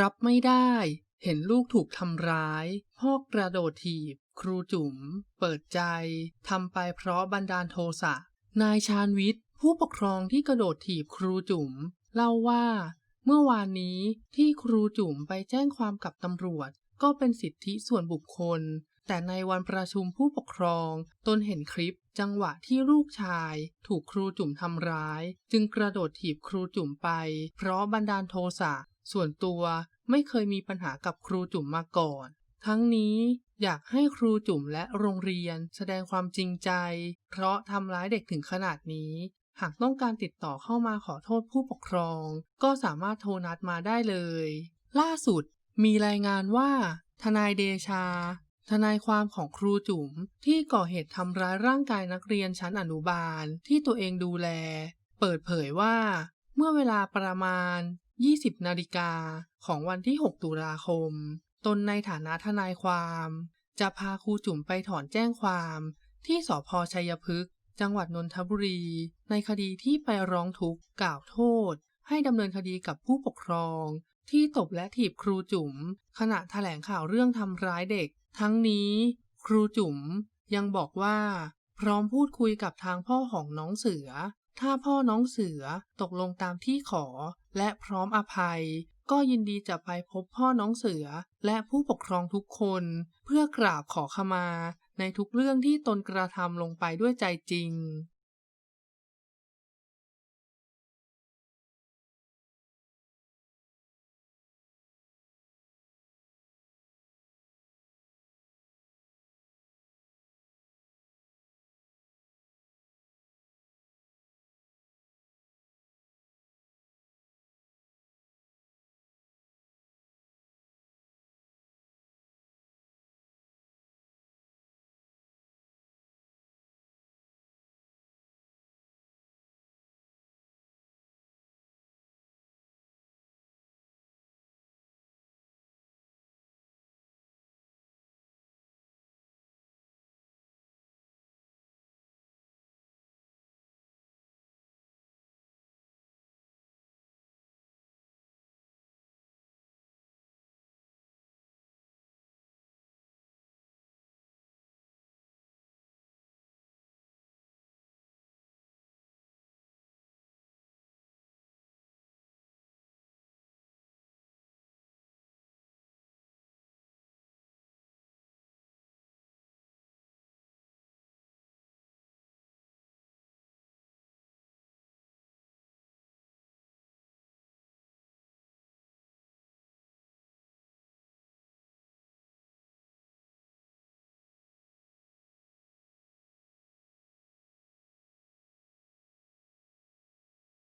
รับไม่ได้ เห็นลูกถูกทำร้าย พ่อกระโดดถีบ ครูจุ๋ม เปิดใจ ทำไปเพราะบันดาลโทสะ นายชาญวิทย์ ผู้ปกครองที่กระโดดถีบครูจุ๋ม เล่าว่า เมื่อวานนี้ที่ครูจุ๋มไปแจ้งความกับตำรวจ ก็เป็นสิทธิส่วนบุคคล แต่ในวันประชุมผู้ปกครอง ตนเห็นคลิปจังหวะที่ลูกชาย ถูกครูจุ๋มทำร้าย จึงกระโดดถีบครูจุ๋มไป เพราะบันดาลโทสะ ส่วนตัวไม่เคยมีปัญหากับครูจุ๋มมาก่อน ทั้งนี้อยากให้ครูจุ๋มและโรงเรียนแสดงความจริงใจ เพราะทำร้ายเด็กถึงขนาดนี้ หากต้องการติดต่อเข้ามาขอโทษผู้ปกครอง ก็สามารถโทรนัดมาได้เลย ล่าสุดมีรายงานว่า ทนายเดชา ทนายความของครูจุ๋มที่ก่อเหตุทำร้ายร่างกายนักเรียนชั้นอนุบาลที่ตัวเองดูแล เปิดเผยว่า เมื่อเวลาประมาณ 20 นาฬิกาของวันที่ 6 ตุลาคม ตนในฐานะทนายความ จะพาครูจุ๋มไปถอนแจ้งความ ที่สพชัยพฤกษ์จังหวัดนนทบุรี ในคดีที่ไปร้องทุกข์กล่าวโทษ ให้ดำเนินคดีกับผู้ปกครอง ที่ตบและถีบครูจุ๋ม ขณะแถลงข่าวเรื่องทำร้ายเด็ก ทั้งนี้ ครูจุ๋มยังบอกว่า พร้อมพูดคุยกับทางพ่อของน้องเสือ ถ้าพ่อน้องเสือตกลงตามที่ขอ และพร้อมอภัย ก็ยินดีจะไปพบพ่อน้องเสือและผู้ปกครองทุกคน เพื่อกราบขอขมา ในทุกเรื่องที่ตนกระทำลงไปด้วยใจจริง